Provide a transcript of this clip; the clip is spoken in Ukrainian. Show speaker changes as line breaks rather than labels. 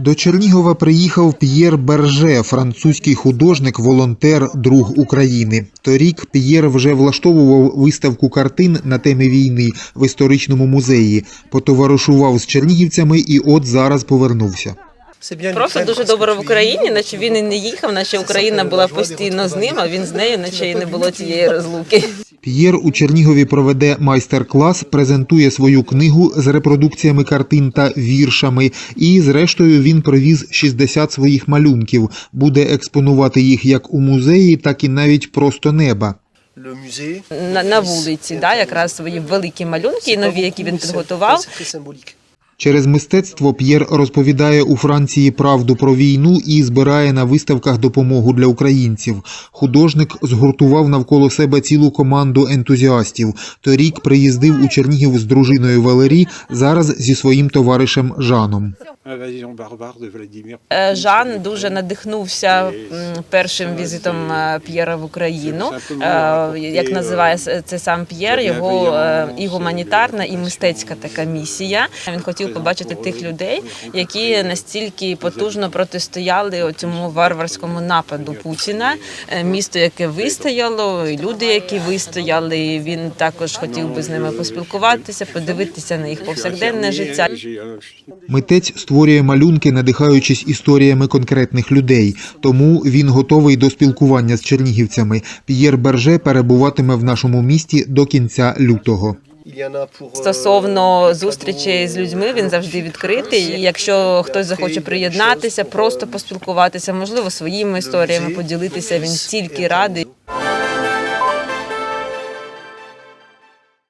До Чернігова приїхав П'єр Берже, французький художник, волонтер, друг України. Торік П'єр вже влаштовував виставку картин на темі війни в історичному музеї, потоваришував з чернігівцями і от зараз повернувся.
Просто дуже добре в Україні, наче він і не їхав, наче Україна була постійно з ним, а він з нею, наче і не було цієї розлуки.
П'єр у Чернігові проведе майстер-клас, презентує свою книгу з репродукціями картин та віршами. І, зрештою, він привіз 60 своїх малюнків. Буде експонувати їх як у музеї, так і навіть просто неба.
На, на вулиці, да, якраз свої великі малюнки, нові, які він підготував.
Через мистецтво П'єр розповідає у Франції правду про війну і збирає на виставках допомогу для українців. Художник згуртував навколо себе цілу команду ентузіастів. Торік приїздив у Чернігів з дружиною Валері, зараз зі своїм товаришем Жаном.
Е, Жан дуже надихнувся першим візитом е, П'єра в Україну. Е, Як називає це сам П'єр, його і гуманітарна, і мистецька така місія. Він хотів побачити тих людей, які настільки потужно протистояли цьому варварському нападу Путіна. Е, Місто, яке вистояло, і люди, які вистояли. І Він також хотів би з ними поспілкуватися, подивитися на їх повсякденне життя.
Митець створює малюнки, надихаючись історіями конкретних людей. Тому він готовий до спілкування з чернігівцями. П'єр Берже перебуватиме в нашому місті до кінця лютого.
Euh,
Стосовно зустрічей з людьми, він завжди відкритий. Якщо хтось захоче приєднатися, просто поспілкуватися, можливо, своїми історіями поділитися. Він тільки радий.